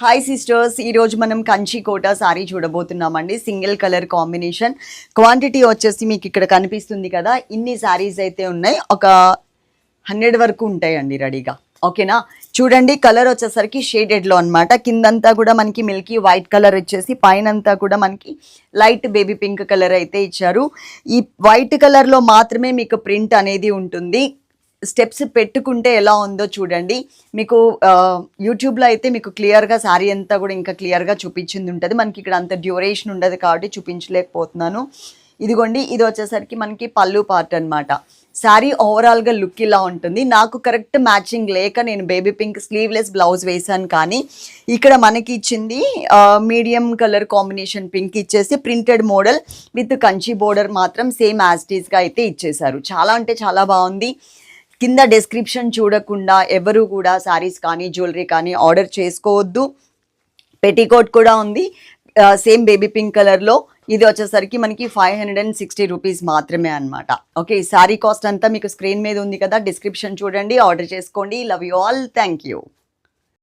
Hi sisters ఈరోజు మనం కంచి కోట సారీ చూడబోతున్నామండి. సింగిల్ కలర్ కాంబినేషన్ క్వాంటిటీ వచ్చేసి మీకు ఇక్కడ కనిపిస్తుంది కదా. ఇన్ని సారీస్ అయితే ఉన్నాయి. ఒక హండ్రెడ్ వరకు ఉంటాయండి రెడీగా. ఓకేనా? చూడండి కలర్ వచ్చేసరికి షేడెడ్లో అనమాట కిందంతా కూడా మనకి మిల్కీ వైట్ కలర్ వచ్చేసి పైనంతా కూడా మనకి లైట్ బేబీ పింక్ కలర్ అయితే ఇచ్చారు. ఈ వైట్ కలర్లో మాత్రమే మీకు ప్రింట్ అనేది ఉంటుంది. స్టెప్స్ పెట్టుకుంటే ఎలా ఉందో చూడండి. మీకు యూట్యూబ్లో అయితే మీకు క్లియర్గా శారీ అంతా కూడా ఇంకా క్లియర్గా చూపించింది ఉంటుంది. మనకి ఇక్కడ అంత డ్యూరేషన్ ఉండదు కాబట్టి చూపించలేకపోతున్నాను. ఇదిగోండి ఇది వచ్చేసరికి మనకి పళ్ళు పార్ట్ అనమాట శారీ ఓవరాల్గా లుక్ ఇలా ఉంటుంది. నాకు కరెక్ట్ మ్యాచింగ్ లేక నేను బేబీ పింక్ స్లీవ్లెస్ బ్లౌజ్ వేసాను కానీ ఇక్కడ మనకి ఇచ్చింది మీడియం కలర్ కాంబినేషన్ పింక్ ఇచ్చేసి printed model with Kanchi border మాత్రం సేమ్ యాజ్టీస్గా అయితే ఇచ్చేసారు చాలా అంటే చాలా బాగుంది. కింద డిస్క్రిప్షన్ చూడకుండా ఎవరు కూడా శారీస్ కానీ జ్యువెలరీ కానీ ఆర్డర్ చేసుకోవద్దు. పెట్టికోట్ కూడా ఉంది. సేమ్ బేబీ పింక్ కలర్లో ఇది వచ్చేసరికి మనకి five hundred and sixty rupees మాత్రమే అనమాట ఓకే ఈ శారీ కాస్ట్ అంతా మీకు స్క్రీన్ మీద ఉంది కదా డిస్క్రిప్షన్ చూడండి ఆర్డర్ చేసుకోండి. Love you all thank you